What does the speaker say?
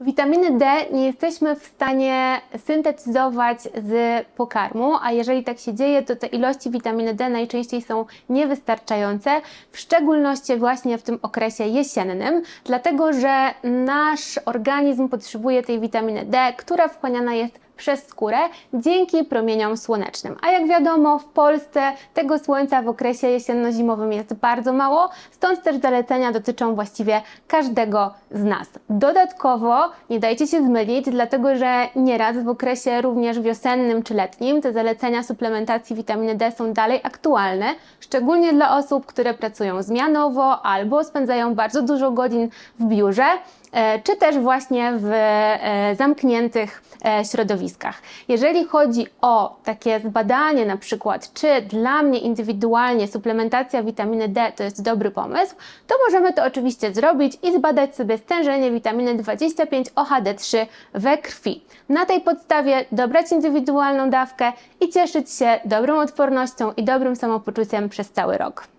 Witaminy D nie jesteśmy w stanie syntetyzować z pokarmu, a jeżeli tak się dzieje, to te ilości witaminy D najczęściej są niewystarczające, w szczególności właśnie w tym okresie jesiennym, dlatego że nasz organizm potrzebuje tej witaminy D, która wchłaniana jest przez skórę dzięki promieniom słonecznym. A jak wiadomo, w Polsce tego słońca w okresie jesienno-zimowym jest bardzo mało, stąd też zalecenia dotyczą właściwie każdego z nas. Dodatkowo nie dajcie się zmylić, dlatego że nieraz w okresie również wiosennym czy letnim te zalecenia suplementacji witaminy D są dalej aktualne, szczególnie dla osób, które pracują zmianowo albo spędzają bardzo dużo godzin w biurze czy też właśnie w e, zamkniętych e, środowiskach. Jeżeli chodzi o takie zbadanie na przykład, czy dla mnie indywidualnie suplementacja witaminy D to jest dobry pomysł, to możemy to oczywiście zrobić i zbadać sobie stężenie witaminy 25 OHD3 we krwi. Na tej podstawie dobrać indywidualną dawkę i cieszyć się dobrą odpornością i dobrym samopoczuciem przez cały rok.